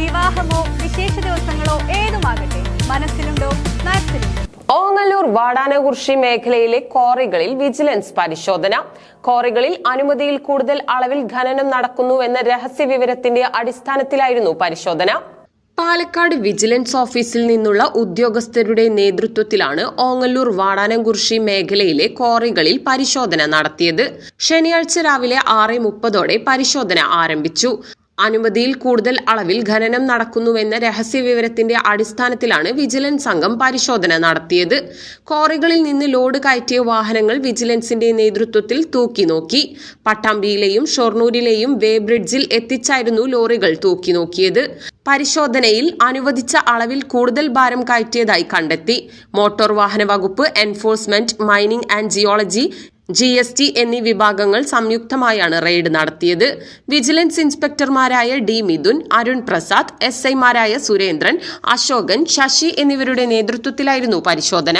വിവാഹമോ വിശേഷ ദിവസങ്ങളോ ഏതുമാകട്ടെ മനസ്സിലുണ്ടോ മാക്സിലുണ്ടോ ഓങ്ങല്ലൂർ വാടാനകുർഷി മേഖലയിലെ ക്വാറികളിൽ വിജിലൻസ് പരിശോധന. ക്വാറികളിൽ അനുമതിയിൽ കൂടുതൽ അളവിൽ ഖനനം നടക്കുന്നുവെന്ന രഹസ്യ വിവരത്തിന്റെ അടിസ്ഥാനത്തിലായിരുന്നു പരിശോധന. പാലക്കാട് വിജിലൻസ് ഓഫീസിൽ നിന്നുള്ള ഉദ്യോഗസ്ഥരുടെ നേതൃത്വത്തിലാണ് ഓങ്ങല്ലൂർ വാടാനംകുറിശി മേഖലയിലെ ക്വാറികളിൽ പരിശോധന നടത്തിയത്. ശനിയാഴ്ച രാവിലെ ആറ് മുപ്പതോടെ പരിശോധന ആരംഭിച്ചു. അനുമതിയിൽ കൂടുതൽ അളവിൽ ഖനനം നടക്കുന്നുവെന്ന രഹസ്യ വിവരത്തിന്റെ അടിസ്ഥാനത്തിലാണ് വിജിലൻസ് സംഘം പരിശോധന നടത്തിയത്. കോറികളിൽ നിന്ന് ലോഡ് കയറ്റിയ വാഹനങ്ങൾ വിജിലൻസിന്റെ നേതൃത്വത്തിൽ തൂക്കി നോക്കി. പട്ടാമ്പിയിലെയും ഷൊർണൂരിലെയും വേ ബ്രിഡ്ജിൽ എത്തിച്ചായിരുന്നു ലോറികൾ തൂക്കി നോക്കിയത്. പരിശോധനയിൽ അനുവദിച്ച അളവിൽ കൂടുതൽ ഭാരം കയറ്റിയതായി കണ്ടെത്തി. മോട്ടോർ വാഹന വകുപ്പ് enforcement mining and geology G S T എന്നീ വിഭാഗങ്ങൾ സംയുക്തമായാണ് റെയ്ഡ് നടത്തിയത്. വിജിലൻസ് ഇൻസ്പെക്ടർമാരായ ഡി മിഥുൻ അരുൺ പ്രസാദ് എസ് ഐമാരായ സുരേന്ദ്രൻ അശോകൻ ശശി എന്നിവരുടെ നേതൃത്വത്തിലായിരുന്നു പരിശോധന.